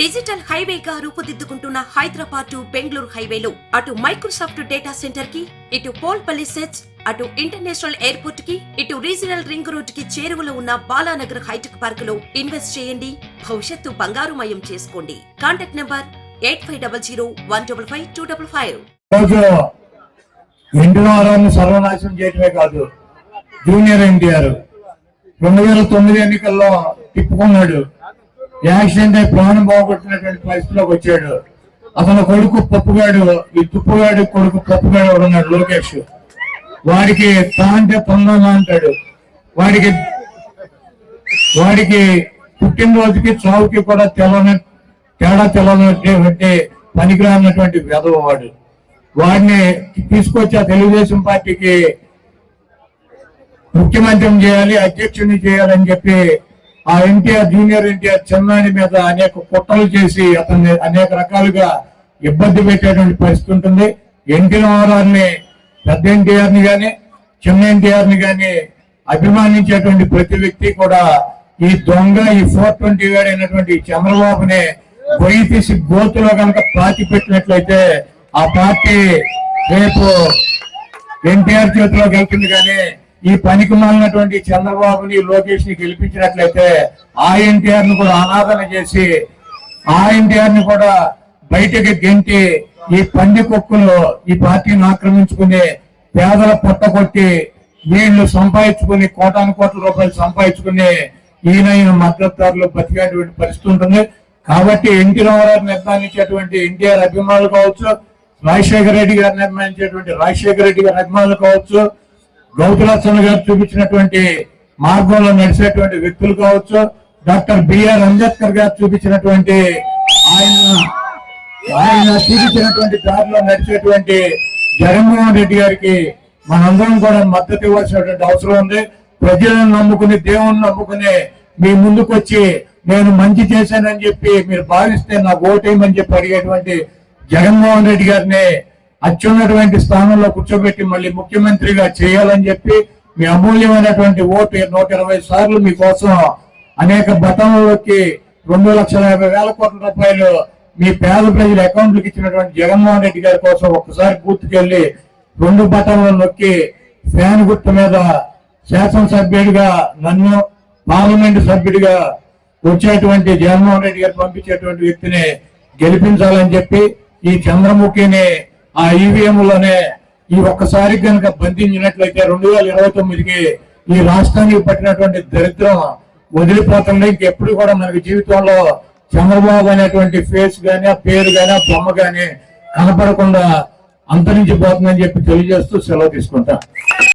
Digital హైవేగా రూపుదిద్దుకుంటున్న Hyderabad to Bengaluru హైవేలో. అటు మైక్రోసాఫ్ట్ డేటా సెంటర్కి ఇటు పోల్పల్లి సెట్స్ అటు ఇంటర్నేషనల్ ఎయిర్పోర్ట్కి ఇటు రీజనల్ రింగ్ రోడ్కి చేరువలో ఉన్న బాలానగర్ హైటెక్ పార్క్లో ఇన్వెస్ట్ చేయండి. భవిష్యత్తు బంగారుమయం చేసుకోండి. Contact number eight five double zero one double five two double five. రోజు సర్వనాశనం కాదు జూనియర్ ఎన్టీఆర్. రెండు వేల తొమ్మిది ఎన్నికల్లో తిప్పుకున్నాడు యాక్సిడెంట్ అయి ప్రాణం బాగొట్టినటువంటి పరిస్థితిలోకి వచ్చాడు. అతను కొడుకు పప్పుగాడు ఈ తుప్పుగాడు కొడుకు పప్పుగాడు ఉన్నాడు లోకేష్. వాడికి తా అంటే తొందరగా అంటాడు. వాడికి వాడికి పుట్టినరోజుకి చావుకి కూడా తెలని తేడా తెలనటువంటి పనికిరానటువంటి వెధవ వాడు. వాడిని తీసుకొచ్చి ఆ తెలుగుదేశం పార్టీకి ముఖ్యమంత్రిని చేయాలి అధ్యక్షుడిని చేయాలని చెప్పి ఆ ఎన్టీఆర్ జూనియర్ ఎన్టీఆర్ చిన్నాని మీద అనేక కుట్రలు చేసి అతన్ని అనేక రకాలుగా ఇబ్బంది పెట్టేటువంటి పరిస్థితి ఉంటుంది. ఎన్టీ రామారావుని పెద్ద ఎన్టీఆర్ని చిన్న ఎన్టీఆర్ని గాని అభిమానించేటువంటి ప్రతి వ్యక్తి కూడా ఈ దొంగ ఈ ఫోర్ ట్వంటీ అయినటువంటి చంద్రబాబుని గొయ్యి తీసి గోతులో కనుక పార్టీ పెట్టినట్లయితే ఆ పార్టీ రేపు ఎన్టీఆర్ చేతిలోకి వెళ్తుంది కానీ ఈ పనికి మాలినటువంటి చంద్రబాబుని లోకేష్ని గెలిపించినట్లయితే ఆ ఎన్టీఆర్ను కూడా అనాదన చేసి ఆ ఎన్టీఆర్ని కూడా బయటకి గెంటి ఈ పంది కుక్కలు ఈ పార్టీని ఆక్రమించుకుని పేదల పొట్టగొట్టి వీళ్ళు సంపాదించుకుని కోటాను కోట్ల రూపాయలు సంపాదించుకుని ఈయన ఈయన మద్దతుదారులు బతికేటువంటి పరిస్థితి ఉంటుంది. కాబట్టి ఎన్టీ రామారావు నిర్ణయించేటువంటి ఎన్టీఆర్ అభిమానులు కావచ్చు రాజశేఖర రెడ్డి గారు నిర్ణయించేటువంటి రాజశేఖర రెడ్డి గారి అభిమానులు కావచ్చు గౌతలక్ష్మణ్ గారు చూపించినటువంటి మార్గంలో నడిచేటువంటి వ్యక్తులు కావచ్చు డాక్టర్ బిఆర్ అంబేద్కర్ గారు చూపించినటువంటి ఆయన ఆయన చూపించినటువంటి దారిలో నడిచేటువంటి జగన్మోహన్ రెడ్డి గారికి మనందరం కూడా మద్దతు ఇవ్వాల్సినటువంటి అవసరం ఉంది. ప్రజలను నమ్ముకుని దేవుని నమ్ముకుని మీ ముందుకు వచ్చి నేను మంచి చేశానని చెప్పి మీరు భావిస్తే నాకు ఓటేయమని చెప్పి అడిగేటువంటి జగన్మోహన్ రెడ్డి గారిని అత్యున్నటువంటి స్థానంలో కూర్చోబెట్టి మళ్ళీ ముఖ్యమంత్రిగా చేయాలని చెప్పి మీ అమూల్యమైనటువంటి ఓటు నూట ఇరవై సార్లు మీకోసం అనేక బతంలోకి రెండు లక్షల యాభై వేల కోట్ల రూపాయలు మీ పేద ప్రజల అకౌంట్లకు ఇచ్చినటువంటి జగన్మోహన్ రెడ్డి గారి కోసం ఒక్కసారి పూర్తికెళ్ళి రెండు బటన్లు నొక్కి ఫ్యాన్ గుర్తు మీద శాసనసభ్యుడిగా నన్ను పార్లమెంటు సభ్యుడిగా వచ్చేటువంటి జగన్మోహన్ రెడ్డి గారు పంపించేటువంటి వ్యక్తిని గెలిపించాలని చెప్పి ఈ చంద్రముఖిని ఆ ఈవీఎం లోనే ఈ ఒక్కసారి కనుక బంధించినట్లయితే రెండు వేల ఇరవై తొమ్మిదికి ఈ రాష్ట్రానికి పట్టినటువంటి దరిద్రం వదిలిపోతుంది ఇంకెప్పుడు కూడా మనకి జీవితంలో చంద్రబాబు అనేటువంటి ఫేస్ గాని ఆ పేరు గాని ఆ బొమ్మ కానీ కనపడకుండా అంతరించిపోతుందని చెప్పి తెలియజేస్తూ సెలవు తీసుకుంటా